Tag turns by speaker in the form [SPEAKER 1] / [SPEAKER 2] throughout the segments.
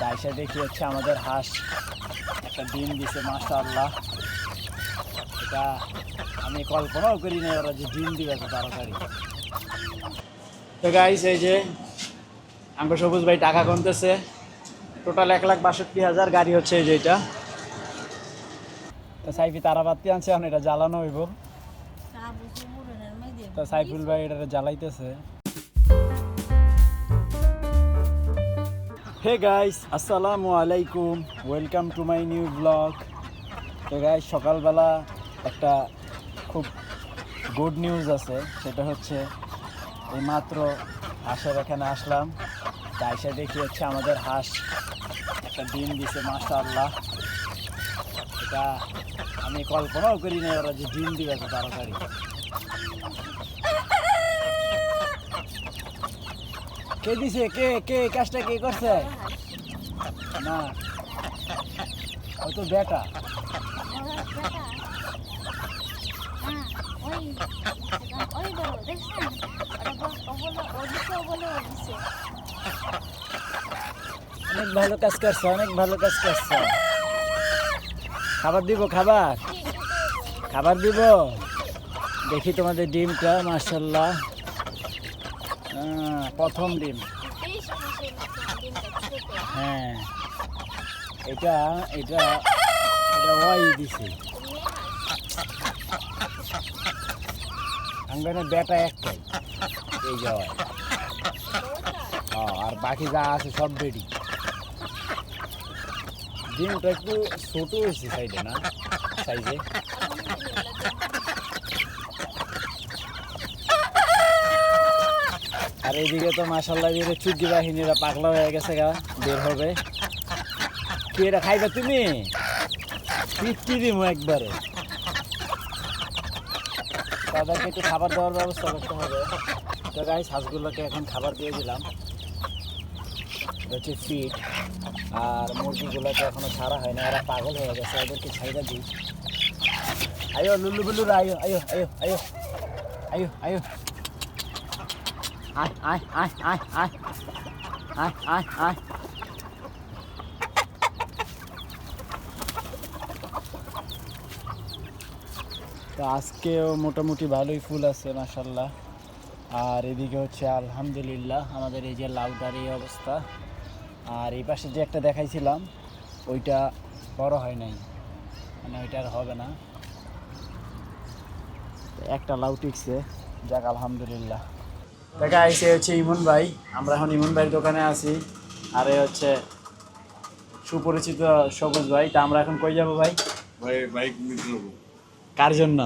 [SPEAKER 1] তাই সে দেখি হচ্ছে আমাদের হাঁস একটা ডিম দিছে মাশাআল্লাহ। এটা আমি কল্পনাও করি না ওরা যে ডিম দিবে এত তাড়াতাড়ি। তো গাইস এই যে আঙ্গ সবুজ ভাই টাকা গুনতেছে টোটাল এক লাখ বাষট্টি হাজার গাড়ি হচ্ছে এই যে এটা। তো সাইফি তারাবাতি আনছে এখন এটা জ্বালানো হইব। তো সাইফুল ভাই এটা জ্বালাইতেছে। হে গাইস আসসালামু আলাইকুম welcome to my new blog তো গাইস সকালবেলা একটা খুব গুড নিউজ আছে। সেটা হচ্ছে এই মাত্র হাঁসের এখানে আসলাম। তাই সে দেখি হচ্ছে আমাদের হাঁস একটা ডিম দিছে, মাশাআল্লাহ। এটা আমি কল্পনাও করি না ওরা যে ডিম দিবে তাড়াতাড়ি। কে দিছে? কে কে কাজটা কে করছে? না। ও তো বেটা। অনেক ভালো কাজ করছে, অনেক ভালো কাজ করছে। খাবার দিব, খাবার? খাবার দিব? দেখি তোমাদের ডিমটা মার্শাল্লাহ প্রথম ডিম। হ্যাঁ। এটা এটা এটা ওয়াই দিছে। আঙ্গানের বেটা একটাই। এই যাওয়া আর বাকি যা আছে সব রেডি ডিমটা একটু ছোট হয়েছে সাইডে না? সাইজে এইদিকে তো মাসাল্লাহ দিয়ে চুকি বাহিনীরা পাগলা হয়ে গেছে গা, বের হবে। কি এটা খাইবা তুমি? ফিফটি দিমো একবারে। তাদেরকে একটু খাবার দেওয়ার ব্যবস্থা করতে হবে। তো গাই হাঁসগুলোকে এখন খাবার দিয়ে দিলাম। হচ্ছে ফিট আর মুরগিগুলোকে এখনও ছাড়া হয় না, এরা পাগল হয়ে গেছে, ওদেরকে ছাইরা দিই। আয়ো লুল্লু বুল্লুরা আয়ো আয়ো আয়ো আয়ো আয়ো আয়ো। তো আজকেও মোটামুটি ভালোই ফুল আছে মাসাল্লাহ আর এদিকে হচ্ছে আলহামদুলিল্লাহ, আমাদের এই যে লাউটার এই অবস্থা। আর এই পাশে যে একটা দেখাইছিলাম, ওইটা বড় হয় নাই। মানে ওইটা আর হবে না। একটা লাউ টিকছে, যাক আলহামদুলিল্লাহ। দেখা আইসে হচ্ছে ইমন ভাই। আমরা এখন ইমন ভাইয়ের দোকানে আছি। আর হচ্ছে সুপরিচিত সবুজ ভাই। তা আমরা এখন কই যাব ভাই?
[SPEAKER 2] ভাই বাইক
[SPEAKER 1] কার জন্য?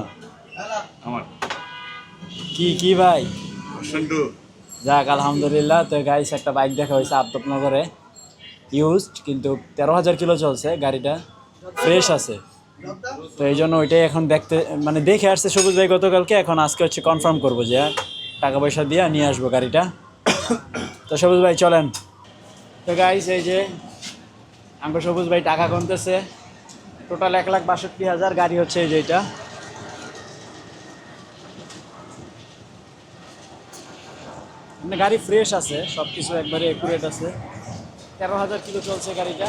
[SPEAKER 2] আমার।
[SPEAKER 1] কি কি ভাই? যাক আলহামদুলিল্লাহ। তো গাইস একটা বাইক দেখা হয়েছে আবদপনগরে ইউজড কিন্তু তেরো হাজার কিলো চলছে গাড়িটা। ফ্রেশ আছে। তো এই জন্য ওইটাই এখন দেখতে মানে দেখে আসছে সবুজ ভাই গতকালকে। এখন আজকে হচ্ছে কনফার্ম করব যে টাকা পয়সা দিয়ে নিয়ে আসব গাড়িটা। তো সবুজ ভাই, চলেন। তো গাইস এই যে আঙ্ক সবুজ ভাই টাকা গুনতেছে টোটাল এক লাখ বাষট্টি হাজার গাড়ি হচ্ছে এই যে এটা। মানে গাড়ি ফ্রেশ আছে সব কিছু একবারে একুরেট আছে। তেরো হাজার কিলো চলছে গাড়িটা।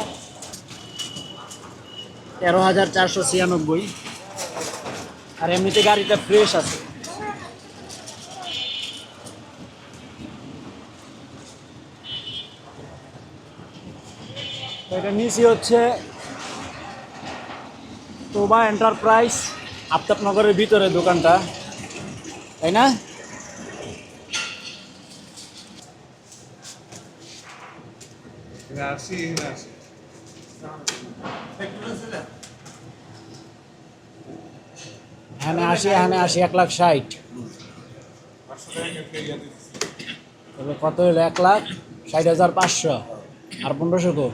[SPEAKER 1] তেরো হাজার চারশো ছিয়ানব্বই। আর এমনিতে গাড়িটা ফ্রেশ আছে। তো এটা নিচে হচ্ছে তোবা এন্টারপ্রাইজ আফতাবনগরের ভিতরে দোকানটা তাই না?
[SPEAKER 2] আসি
[SPEAKER 1] হ্যাঁ আসি হ্যাঁ আসি এক লাখ ষাট। কত হলো? এক লাখ ষাট হাজার পাঁচশো। আর পনেরোশো কো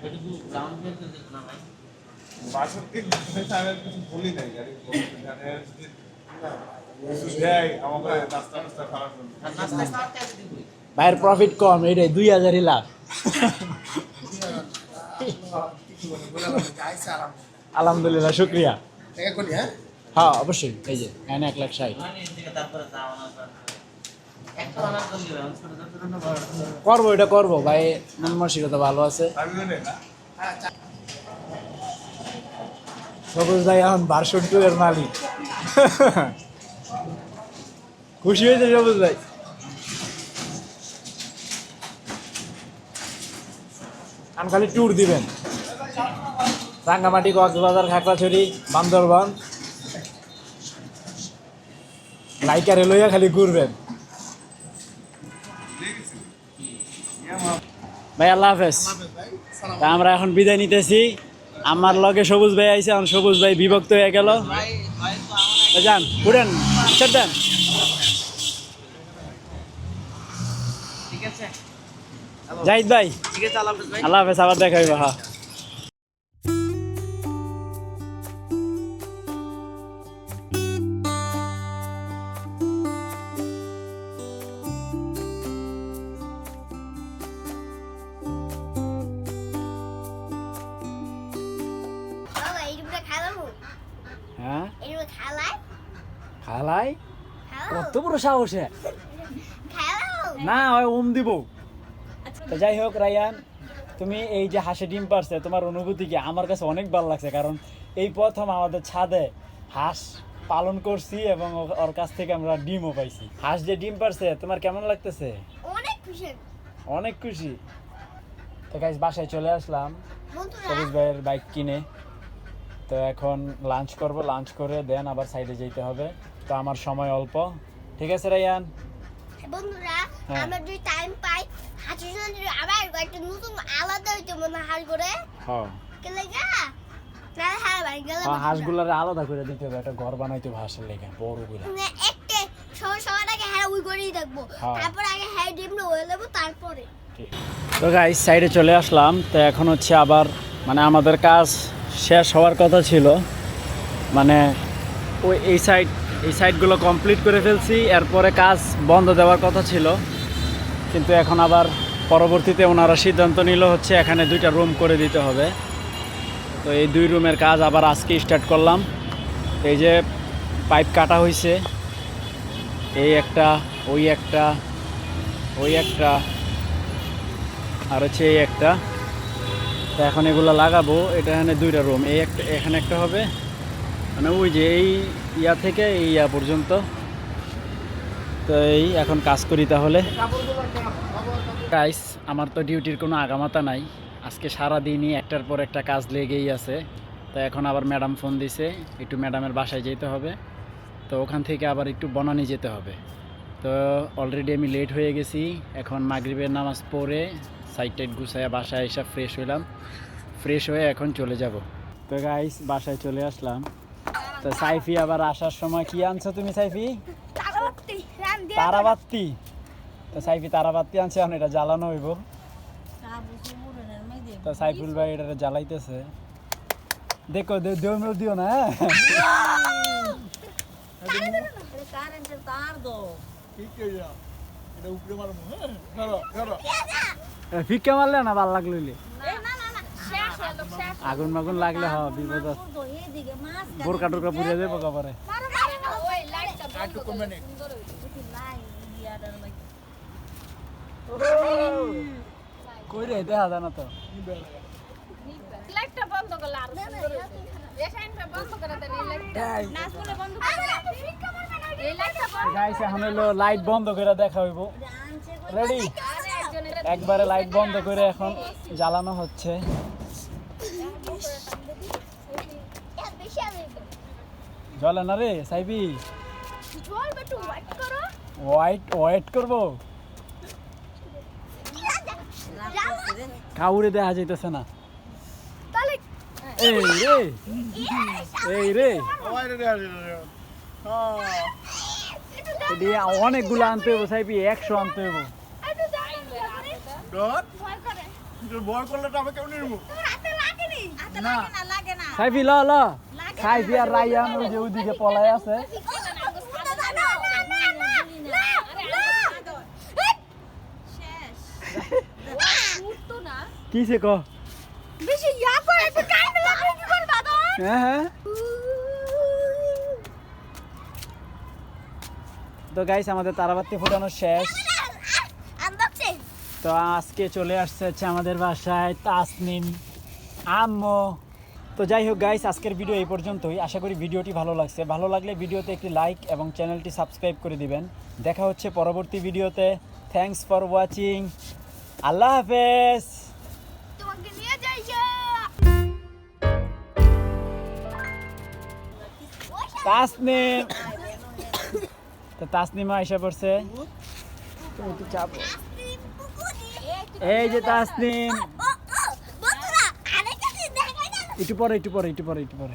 [SPEAKER 2] বাষট্টি আমি কিছু বলি নাই গাড়ি দেয় আমাকে রাস্তা রাস্তা খারাপ
[SPEAKER 1] ভাইয়ের প্রফিট কম এইটাই দুই হাজারই লাভ। আলহামদুলিল্লাহ শুক্রিয়া। হ্যাঁ অবশ্যই এই যে এখানে এক লাখ ষাট। করব এটা করব। ভাই মন মানসিকতা ভালো আছে। সবুজ ভাই এখন ভার্সন টু এর মালিক। খুশি হয়েছে সবুজ ভাই। খালি ট্যুর দিবেন। রাঙ্গামাটি, কক্সবাজার, খাগড়াছড়ি, বান্দরবান। লাইকারে লইয়া খালি ঘুরবেন। ভাই, আল্লাহ হাফেজ। আমরা এখন বিদায় নিতেছি। আমার লগে সবুজ ভাই আইছে আমার সবুজ ভাই বিভক্ত হয়ে গেল। যান উঠেন ছেড় দেন জাহিদ ভাই। আল্লাহ হাফেজ আবার দেখা হইব হ্যাঁ।
[SPEAKER 3] খালাবো
[SPEAKER 1] কত বড় সাহসে? না ওই ওম দিব। তো যাই হোক রায়ান তুমি এই যে হাঁসে ডিম পারছে তোমার অনুভূতি কি? আমার কাছে অনেক ভালো লাগছে কারণ এই প্রথম আমাদের ছাদে হাঁস পালন করছি এবং ওর কাছ থেকে আমরা ডিমও পাইছি। হাঁস যে ডিম পারছে তোমার কেমন লাগতেছে?
[SPEAKER 3] অনেক খুশি।
[SPEAKER 1] অনেক খুশি। তো গাইজ বাসায় চলে আসলাম। সবুজ ভাইয়ের বাইক কিনে। তো এখন লাঞ্চ করব লাঞ্চ করে দেন আবার সাইডে যেতে হবে। তো আমার সময় অল্প। ঠিক আছে রায়ান?
[SPEAKER 3] বন্ধুরা
[SPEAKER 1] হ্যাঁ।
[SPEAKER 3] আমরা যদি টাইম পাই আবার একটা নতুন আলাদা হইতে মনে হাল করে।
[SPEAKER 1] হ্যাঁ।
[SPEAKER 3] গা
[SPEAKER 1] হ্যাঁ, হাঁসগুলারে আলাদা করে দিতে হবে একটা ঘর বানাইতে হবে হাঁসের লেগে বড় করে।
[SPEAKER 3] একটা সবার সবার আগে হ্যাঁ ওই করেই দেখব।
[SPEAKER 1] হ্যাঁ।
[SPEAKER 3] তারপর আগে হ্যাঁ ডিমটা হয়ে নেব তারপরে।
[SPEAKER 1] তো গাইস সাইডে চলে আসলাম। তো এখন হচ্ছে আবার মানে আমাদের কাজ শেষ হওয়ার কথা ছিল। মানে ওই এই সাইড এই সাইডগুলো কমপ্লিট করে ফেলছি, এরপরে কাজ বন্ধ দেওয়ার কথা ছিল। কিন্তু এখন আবার পরবর্তীতে ওনারা সিদ্ধান্ত নিল হচ্ছে এখানে দুইটা রুম করে দিতে হবে। তো এই দুই রুমের কাজ আবার আজকে স্টার্ট করলাম। এই যে পাইপ কাটা হয়েছে এই একটা, ওই একটা ওই একটা, আর হচ্ছে এই একটা। তো এখন এগুলো লাগাবো। এটা এখানে দুইটা রুম এই একটা এখানে একটা হবে। মানে ওই যে এই ইয়া থেকে এই ইয়া পর্যন্ত। তো এই এখন কাজ করি তাহলে। গাইস আমার তো ডিউটির কোনো আগামাতা নাই। আজকে সারা দিনই একটার পর একটা কাজ লেগেই আছে। তো এখন আবার ম্যাডাম ফোন দিছে। একটু ম্যাডামের বাসায় যেতে হবে। তো ওখান থেকে আবার একটু বনানি যেতে হবে। তো অলরেডি আমি লেট হয়ে গেছি। এখন মাগরিবের নামাজ পড়ে সাইড টাইড গুছাইয়া বাসায় এসে ফ্রেশ হইলাম। ফ্রেশ হয়ে এখন চলে যাব। তো গাইস বাসায় চলে আসলাম। তো সাইফি আবার আসার সময় কি আনছো তুমি সাইফি?
[SPEAKER 3] তারাবাতি রান দিয়ে
[SPEAKER 1] তারাবাতি। তো সাইফি তারাবাতি আনছে এখন এটা জ্বালানো হইব। তো সাইফুল ভাই এটা জ্বালাইতেছে। দেখো দেও দিও না হ্যাঁ।
[SPEAKER 2] হ্যাঁ
[SPEAKER 1] ফিক্কা মারলে না ভালো লাগল আগুন মাগুন লাগলে হ বিপদ বোরকা টোরকা
[SPEAKER 3] নে।
[SPEAKER 4] লাই ইয়াটার মধ্যে
[SPEAKER 1] কই রে দেখা যায় না তো।
[SPEAKER 3] লাইটটা বন্ধ করলে আর সুন্দর হইছে রেশাইনটা বন্ধ করে দেন লাইটটা। নাচ বন্ধ করে
[SPEAKER 1] গাইস এখন হলো লাইট বন্ধ করে দেখা হইব। রেডি একবারে লাইট বন্ধ করে এখন জ্বালানো হচ্ছে। জ্বলে না রে সাইবি?
[SPEAKER 3] ওয়াইট করো
[SPEAKER 1] হোয়াইট হোয়াইট করব? কাউরে দেখা যাইতেছে না। এই রে এই রে।
[SPEAKER 2] হ্যাঁ
[SPEAKER 1] অনেকগুলো আনতে হইব সাইবি একশো আনতে হইব
[SPEAKER 3] ভয়
[SPEAKER 2] করলে তো নির্মু
[SPEAKER 1] না
[SPEAKER 4] লাগে না লাগে না
[SPEAKER 1] সাইবি ল ল সাইবি আর রাইয়ান ওই যে ওইদিকে পলাই আছে কি সে ক
[SPEAKER 3] বেশি ইয়া করে একটু কাইন্ড লাগলে কি করবা তো
[SPEAKER 1] হ্যাঁ হ্যাঁ তো গাইস আমাদের তারাবাতি ফুটানো শেষ। তো আজকে চলে আসছে হচ্ছে আমাদের বাসায় তাসনিম আম্মু। তো যাই হোক গাইস আজকের ভিডিও এই পর্যন্তই। আশা করি ভিডিওটি ভালো লাগছে। ভালো লাগলে ভিডিওতে একটি লাইক এবং চ্যানেলটি সাবস্ক্রাইব করে দিবেন। দেখা হচ্ছে পরবর্তী ভিডিওতে থ্যাঙ্কস ফর ওয়াচিং আল্লাহ হাফেজ! তাসনিম! তো তাসনিমা এসে পড়ছে এই যে তাসনিম একটু পরে একটু পরে একটু পরে একটু পরে